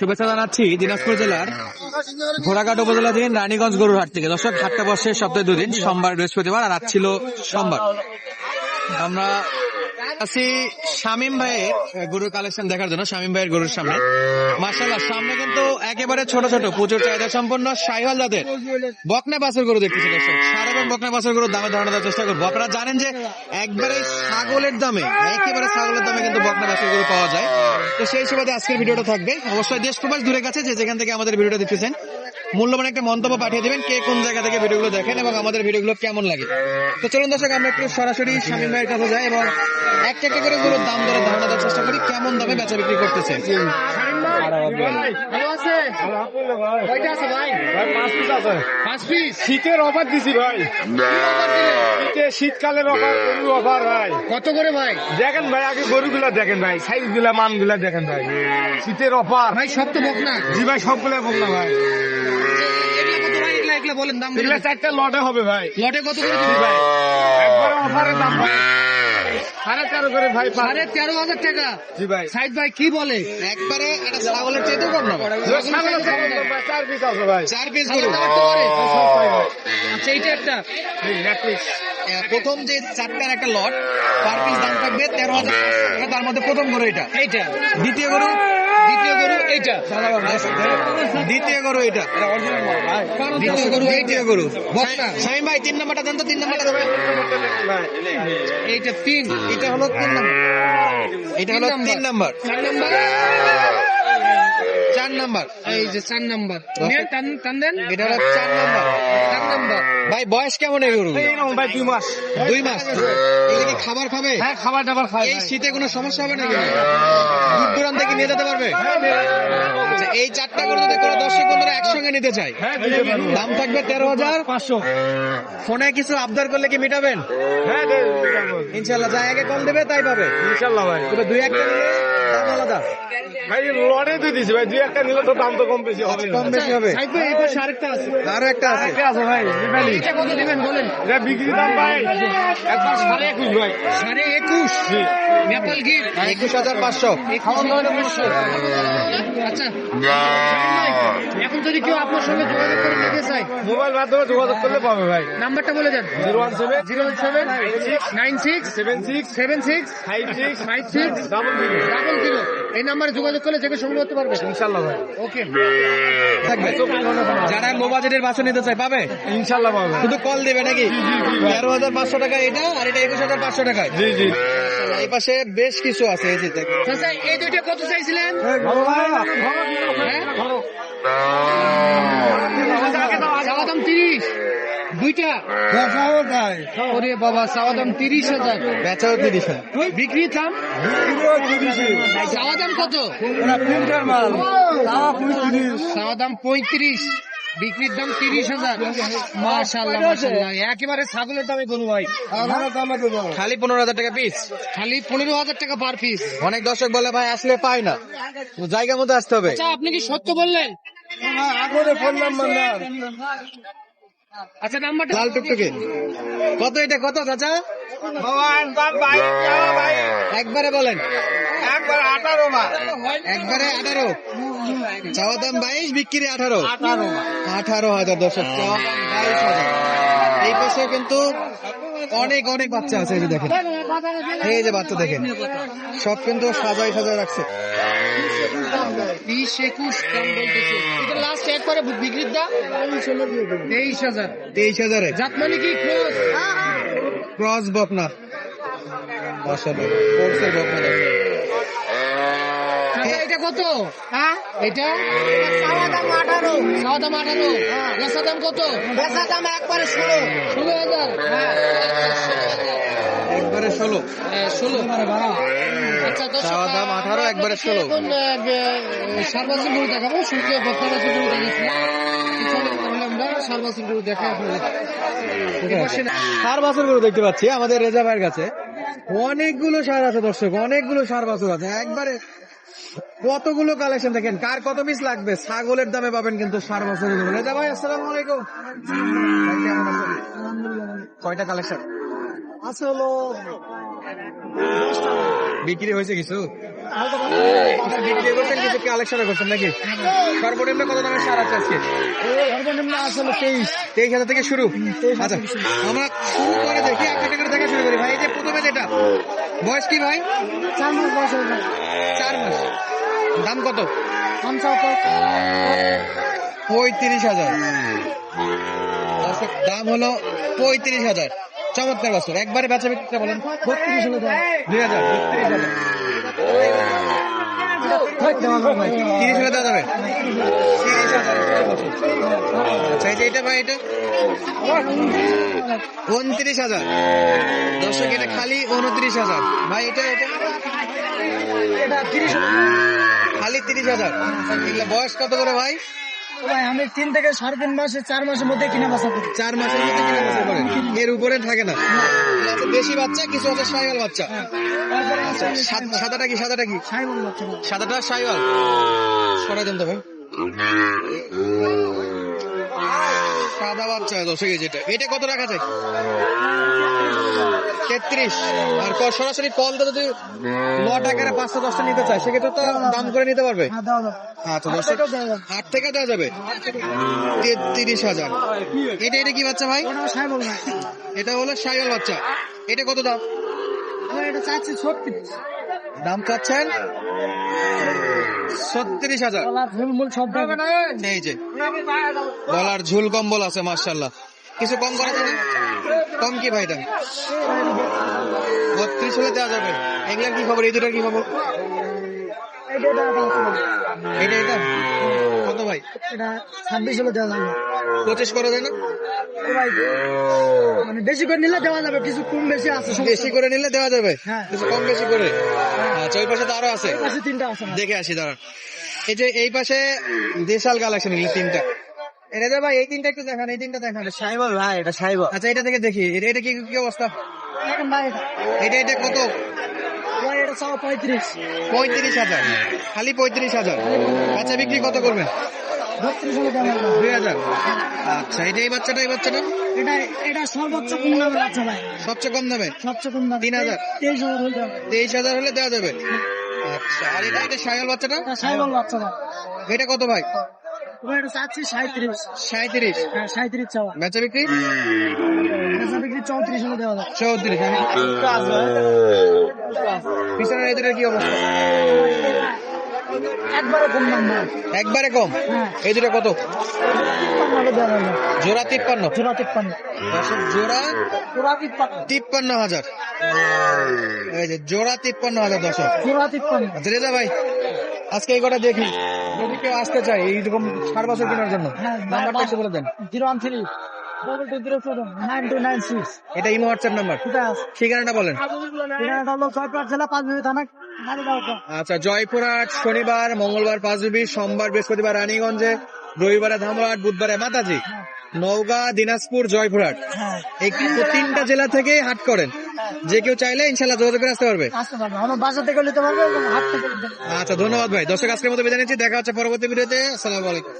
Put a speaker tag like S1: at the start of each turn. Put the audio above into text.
S1: শুভেচ্ছা জানাচ্ছি দিনাজপুর জেলার ঘোড়াঘাট দিন রানীগঞ্জ গরুর হাট থেকে। দর্শক, হাটটা বসে সপ্তাহে দুদিন, সোমবার বৃহস্পতিবার, আর আজ ছিল সোমবার। আমরা আছি শামিম ভাইয়ের গরুর কালেকশন দেখার জন্য, শামিম ভাইয়ের গরুর সামনে। মার্শাল্লাহ সামনে কিন্তু একেবারে ছোট ছোট, প্রচুর চাহিদা সম্পন্ন সাইহল জাতের বকনা বাসের গরু দেখতেছি দর্শক। সার বকনা বাসের গরুর দামে দেওয়ার চেষ্টা করব। আপনারা জানেন যে একবারে ছাগলের দামে, একেবারে ছাগলের দামে কিন্তু বকনা বাসের গরু পাওয়া যায়। তো সেই হিসেবে আজকের ভিডিওটা থাকবে। অবশ্যই দেশ প্রবাস দূরে গেছে যে যেখান থেকে আমাদের ভিডিওটা দেখতেছেন মূল্যবান একটা মন্তব্য পাঠিয়ে দেবেন কে কোন জায়গা থেকে ভিডিওগুলো দেখেন এবং আমাদের ভিডিওগুলো কেমন লাগে। তো চলুন দর্শক আমরা একটু সরাসরি শামীম ভাইয়ের কাছে যাই এবং একটা একটা করে গরুর দাম দরে ধারণা দেওয়ার চেষ্টা করি কেমন দামে বেচা বিক্রি করতেছে।
S2: ভাই
S3: শীতের অফার দিছি ভাই। শীতে শীতকালের অফার গরুর অফার ভাই।
S2: কত করে ভাই?
S3: দেখেন ভাই আগে গরুগুলা দেখেন ভাই সাইজগুলা মানগুলা দেখেন ভাই। শীতের অফার।
S2: ভাই সব তো বক না।
S3: জি ভাই সবগুলা বললাম ভাই।
S2: এগুলা কত এগুলা বলেন দাম
S3: চারটা লটে হবে ভাই।
S2: লটে কত করে দিবি
S3: ভাই? একবারে অফারের দাম ভাই। সাড়ে তেরো করে ভাই
S2: সাড়ে তেরো হাজার টাকা।
S3: জি ভাই।
S2: সাইদ ভাই কি বলে?
S1: একবারে একটা ছাগলের কম না
S3: চার পিস আছে ভাই।
S1: চার পিস
S2: করে। আচ্ছা এইটা একটা।
S1: প্রথম যে চারটার একটা লট পার পিস দাম থাকবে তেরো হাজার টাকা। তার মধ্যে প্রথম গরু এটা।
S2: এইটা।
S1: দ্বিতীয় গরু?
S2: দ্বিতীয় গরু এইটা।
S1: দ্বিতীয় গরু এটা দ্বিতীয় গরু দ্বিতীয় গরু।
S2: বকনা।
S1: শামীম ভাই তিন নাম্বারটা দেন তো তিন নাম্বারটা
S3: দেবে
S2: এইটা তিন
S1: এটা হলো তিন নাম্বার। এটা হলো
S2: তিন
S1: তিন নাম্বার।
S2: চার নাম্বার।
S1: চার নাম্বার।
S2: এই যে চার নাম্বার।
S1: এটা হলো চার নাম্বার।
S2: চার নাম্বার।
S1: ভাই বয়স কেমন এই গরু
S3: ভাই দুই মাস।
S1: দুই মাস। এগুলো কি খাবার খাবে?
S3: হ্যাঁ খাবার টাবার খাই
S1: এই শীতে কোনো সমস্যা হবে নাকি? দূর দূরান্ত নিয়ে যেতে পারবে? আচ্ছা এই চারটা গরু যদি কোনো দর্শক বন্ধুরা একসঙ্গে নিতে চাই
S3: হ্যাঁ
S1: দাম থাকবে তেরো হাজার।
S3: পাঁচশো।
S1: ফোনে কিছু আবদার করলে কি মিটাবেন?
S3: হ্যাঁ।
S1: ইনশাল্লাহ যা আগে কম দেবে তাই পাবে।
S3: ইনশাল্লাহ ভাই।
S1: তবে দুই একটা নিলে দাম আলাদা।
S3: ভাই লড়ে তো দিছি ভাই দুই একটা নিলে তো দাম তো কম বেশি হবে
S1: কম বেশি হবে।
S2: আরেকটা আছে।
S1: আরও একটা আছে।
S3: আছে ভাই
S2: এটা কত দিবেন বলেন?
S3: এটা বিক্রি দাম ভাই। একবার সাড়ে একুশ ভাই।
S2: সাড়ে একুশ? নেপাল গির
S1: একুশ হাজার পাঁচশো।
S2: আচ্ছা। এখন যদি কেউ আপনার সঙ্গে যোগাযোগ করে নিতে চায়
S3: মোবাইল মাধ্যমে যোগাযোগ করলে পাবে ভাই।
S2: নাম্বারটা বলে দেন।
S3: Zero one seven
S2: zero seven nine six
S3: seven six
S2: seven six
S3: five six
S2: five six
S3: double zero.
S2: Double zero. এই নাম্বারে যোগাযোগ করলে যেকে সংগ্রহ করতে পারবে।
S3: ইনশাল্লাহ। ভাই।
S2: ওকে
S1: যারা লো বাজেটের বাসন নিতে চায় পাবে?
S3: ইনশাল্লাহ পাবে।
S1: শুধু কল দেবে নাকি। তেরো হাজার পাঁচশো টাকা এটা আর এটা একুশ হাজার পাঁচশো টাকা
S3: জি জি।
S1: এই পাশে বেশ কিছু আছে এই
S2: দুইটা কত চাইছিলেন? হ্যাঁ? তিরিশ। দুইটা? ওরে বাবা চাওয়া দাম তিরিশ হাজার।
S1: বেচাও তিরিশ হাজার।
S2: বিক্রি দাম? চাওয়া দাম কত? চাওয়া দাম পঁয়ত্রিশ বিক্রির দাম তিরিশ হাজার। মাশাল্লাহ মাশাল্লাহ একেবারে ছাগলের দামে গরু ভাই।
S1: খালি পনেরো হাজার টাকা পিস
S2: খালি পনেরো হাজার টাকা পার পিস
S1: অনেক দর্শক বলে ভাই আসলে পাই না। তো জায়গা মতো আসতে হবে।
S2: আচ্ছা আপনি কি সত্য বললেন? আচ্ছা নাম্বারটা
S1: লাল টুকটুকে। কত এটা কত চাচা? একবারে বলেন।
S3: একবার আঠারো
S1: একবারে আঠারো। চাওয়া দাম বাইশ বিক্রি আঠারো। আঠারো হাজার দর্শক চাওয়া দাম বাইশ হাজার। এই পাশে কিন্তু অনেক অনেক বাচ্চা আছে এই যে দেখেন। এই যে বাচ্চা দেখেন। সব কিন্তু সাজাই সাজাই রাখছে।
S2: বিশ একুশ দাম বলতেছে। এটা লাস্ট একবারে বিক্রির দাম? তেইশ হাজার।
S1: তেইশ হাজারে?
S2: জাত মানে কি? ক্রস?
S1: ক্রস বকনা। অসাধারণ কোর্সের বকনা
S2: এটা কত? হ্যাঁ? এটা? চাওয়া দাম আঠারো। বেচা দাম কত? ষোলো হাজার। হ্যাঁ।
S1: একবারে ষোলো।
S2: ষোলো। আচ্ছা
S1: চাওয়া দাম 18, একবারে 16
S2: এখন গরু দেখাবো সূর্য বক্তাবাসির গরু দেখাচ্ছিলাম পিছনে তাহলে আমরা সারবাসির গরু দেখা
S1: সার বাছুর গরু দেখতে পাচ্ছি আমাদের রেজা ভাইয়ের কাছে। অনেকগুলো সার আছে দর্শক অনেকগুলো সার বাছুর আছে। একবারে কতগুলো কালেকশন দেখেন কার কত পিস লাগবে ছাগলের দামে পাবেন কিন্তু সার বাছুর। গরু রেজা ভাই আসসালামু আলাইকুম? কয়টা কালেকশন
S3: আছে হলো
S1: বিক্রি হয়েছে কিছু? বিক্রি করছেন কিছু কালেকশন করছেন নাকি? সর্বনিম্ন কত দামের সার আছে আজকে?
S4: সর্বনিম্ন আসলে তেইশ।
S1: তেইশ হাজার থেকে শুরু? আচ্ছা আমরা শুরু করে দেখি একটা একটা করে দেখা শুরু করি। ভাই এই যে প্রথমে যেটা বয়স কি ভাই?
S4: চার মাস বয়স
S1: চার মাস। দাম কত? পঁয়ত্রিশ হাজার। দাম হলো পঁয়ত্রিশ হাজার। চমৎকার বছর। একবারে বেচা বিক্রিটা বলেন,
S4: বত্রিশ
S1: দুই হাজার, বত্রিশ হাজার তিরিশ হলে দেওয়া যাবে? হাজার আচ্ছা এটা ভাই, এটা? উনত্রিশ হাজার। দর্শক, এটা খালি উনত্রিশ হাজার। ভাই, এটা এটা? খালি তিরিশ হাজার। এগুলো বয়স কত করে ভাই?
S4: ভাই আমি তিন থেকে সাড়ে তিন মাসে চার মাসের মধ্যে কিনে বাসা করি।
S1: চার মাসের মধ্যে কিনা বছর করেন? এর উপরে থাকে না। দেশি বাচ্চা কিছু আছে সাইওয়াল বাচ্চা?
S4: তারপরে
S1: সাদাটা কি সাদাটা কি। সাদাটা সাইওয়াল? সরাই দেন তো ভাই। সাদা বাচ্চা দশ কেজি এটা। এটা কত রাখা যায় তেত্রিশ আর সরাসরি কল তো যদি লট আকারে পাঁচশো দশটা নিতে চায় সেক্ষেত্রে তো দাম করে নিতে পারবে?
S4: হ্যাঁ
S1: আচ্ছা দর্শক আট থেকে দেওয়া যাবে। তেত্রিশ হাজার। এটা এটা কি বাচ্চা ভাই? এটা হলো সাইওয়াল বাচ্চা। এটা কত দাম?
S4: এটা চাচ্ছি ছত্রিশ।
S1: দাম চাচ্ছেন? ছত্রিশ হাজার। এই যে গলার ঝুল কম্বল আছে মার্শাল্লাহ কিছু কম করা যাবে? কম কি ভাই দাম বত্রিশ হলে দেওয়া যাবে। এগুলার কি খবর? এই দুটার কি খবর?
S4: এটা ভাই।
S1: এটা? এটা কত ভাই?
S4: এটা ছাব্বিশ হলে দেওয়া যাবে।
S1: পঁচিশ করা যায় না?
S4: মানে বেশি করে নিলে দেওয়া যাবে কিছু কম বেশি আছে
S1: বেশি করে নিলে দেওয়া যাবে?
S4: হ্যাঁ।
S1: কিছু কম বেশি করে? আচ্ছা ওই পাশে তো আরও আছে।
S4: আছে তিনটা আছে।
S1: দেখে আসি দাঁড়ান। এই যে এই পাশে দেশাল কালেকশন এগুলো তিনটা। এটা ভাই এই তিনটা একটু দেখান এই তিনটা দেখান।
S4: সাইবল ভাই এটা সাইবল
S1: আচ্ছা এটা থেকে দেখি এটা এটা কি কি অবস্থা?
S4: এটা।
S1: এটা কত?
S4: এটা পঁয়ত্রিশ।
S1: পঁয়ত্রিশ হাজার। খালি পঁয়ত্রিশ হাজার। আচ্ছা বিক্রি কত করবেন? দুই হাজার। আচ্ছা এটা এই বাচ্চাটা এই বাচ্চাটা?
S4: এটা এটা সর্বোচ্চ কম দামে আছে ভাই।
S1: সবচেয়ে কম দামে?
S4: সবচেয়ে কম দাম।
S1: তিন হাজার?
S4: তেইশ হাজার
S1: তেইশ হাজার হলে দেওয়া যাবে। আচ্ছা আর এটা এটা সায়াল বাচ্চাটা?
S4: এটা সাইবল বাচ্চা
S1: এটা কত ভাই?
S4: ভাই এটা চাচ্ছি সাঁত্রিশ।
S1: সাঁত্রিশ?
S4: হ্যাঁ সাঁত্রিশ চাওয়া।
S1: বেচা বিক্রি?
S4: এটা বিক্রি চৌত্রিশ হলে দেওয়া যাবে
S1: চৌত্রিশ পিছনের এই দুটোর কি অবস্থা?
S4: একবারে কম
S1: একবারে
S4: হ্যাঁ।
S1: এই দুটো কত? জোড়া তিপ্পান্ন?
S4: জোড়া তিপ্পান্ন।
S1: জোড়া
S4: জোড়া তিপ্পান্ন।
S1: তিপ্পান্ন হাজার। এই যে জোড়া তিপ্পান্ন হাজার দর্শক।
S4: জোড়া তিপ্পান্ন।
S1: রেজা ভাই আজকে এই কটা দেখি। যদি কেউ আসতে চায় এইরকম সার বছর কেনার জন্য।
S4: হ্যাঁ
S1: নাম্বারটা একটু বলে দেন।
S4: Zero one three double two zero seven nine two nine six
S1: এটা ইমো হোয়াটসঅ্যাপ নাম্বার। ঠিকানাটা বলেন।
S4: ঠিকানাটা হলো জয়পুরহাট জেলা পাঁচবিবি থানা মারিগাঁও
S1: আচ্ছা জয়পুরহাট শনিবার মঙ্গলবার পাঁচবিবি সোমবার বৃহস্পতিবার রানীগঞ্জে রবিবারে ধামরাট বুধবারে মাতাজি। নওগাঁ দিনাজপুর জয়পুরহাট।
S4: হ্যাঁ।
S1: এই তিনটা জেলা থেকে হাট করেন। যে কেউ চাইলে ইনশাল্লাহ যোগাযোগ করে আসতে পারবে।
S4: বাসা থেকে নিতে
S1: আচ্ছা ধন্যবাদ ভাই। দর্শক আজকের মতো বিদায় নিচ্ছি। দেখা হচ্ছে পরবর্তী ভিডিওতে। আসসালামু আলাইকুম।